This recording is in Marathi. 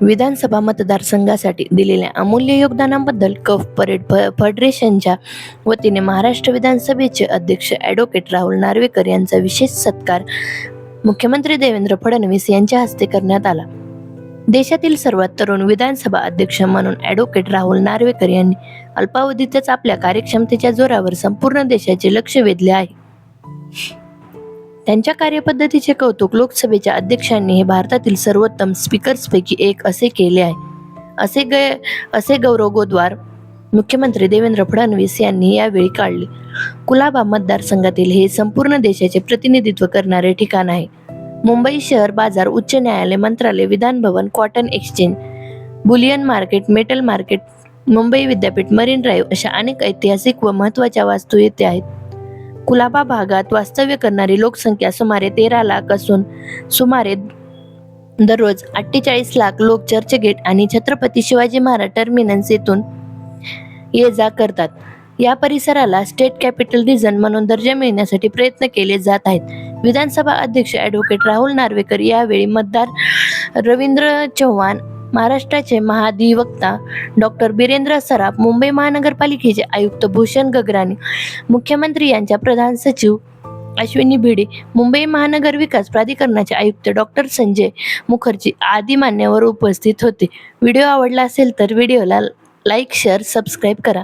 विधानसभा मतदारसंघासाठी दिलेल्या अमूल्य योगदानाबद्दल कफ परेड फ- फेडरेशनच्या वतीने महाराष्ट्र विधानसभेचे अध्यक्ष ॲडव्होकेट राहुल नार्वेकर यांचा विशेष सत्कार मुख्यमंत्री देवेंद्र फडणवीस यांच्या हस्ते करण्यात आला. देशातील सर्वात तरुण विधानसभा अध्यक्ष म्हणून ॲडव्होकेट राहुल नार्वेकर यांनी अल्पावधीतच आपल्या कार्यक्षमतेच्या जोरावर संपूर्ण देशाचे लक्ष वेधले आहे. त्यांच्या कार्यपद्धतीचे कौतुक लोकसभेच्या अध्यक्षांनी हे भारतातील सर्वोत्तम स्पीकर्सपैकी एक असे केले आहे. असे ग असे गौरवगोद्वार मुख्यमंत्री देवेंद्र फडणवीस यांनी यावेळी काढले. कुलाबा मतदारसंघातील हे संपूर्ण देशाचे प्रतिनिधित्व करणारे ठिकाण आहे. मुंबई शहर बाजार उच्च न्यायालय मंत्रालय Vidhan Bhavan cotton exchange bullion market metal market Mumbai विद्यापीठ मरीन ड्राईव्ह अशा अनेक ऐतिहासिक व महत्त्वाच्या वास्तू येथे आहेत. कुलाबा भागात वास्तव्य करणारी लोकसंख्या सुमारे तेरा लाख असून सुमारे दररोज अठ्ठेचाळीस लाख लोक चर्चगेट आणि छत्रपती शिवाजी महाराज टर्मिनस येथून ये जा करतात. या परिसराला स्टेट कॅपिटल रिजन म्हणून दर्जा मिळण्यासाठी प्रयत्न केले जात आहेत. विधानसभा अध्यक्ष ॲडव्होकेट राहुल नार्वेकर यावेळी मतदार रवींद्र चव्हाण महाराष्ट्राचे महाधिवक्ता डॉक्टर बिरेंद्र सराफ मुंबई महानगरपालिकेचे आयुक्त भूषण गगराणी मुख्यमंत्री यांच्या प्रधान सचिव अश्विनी भिडे मुंबई महानगर विकास प्राधिकरणाचे आयुक्त डॉक्टर संजय मुखर्जी आदी मान्यवर उपस्थित होते. व्हिडिओ आवडला असेल तर व्हिडिओला लाईक शेअर सबस्क्राईब करा.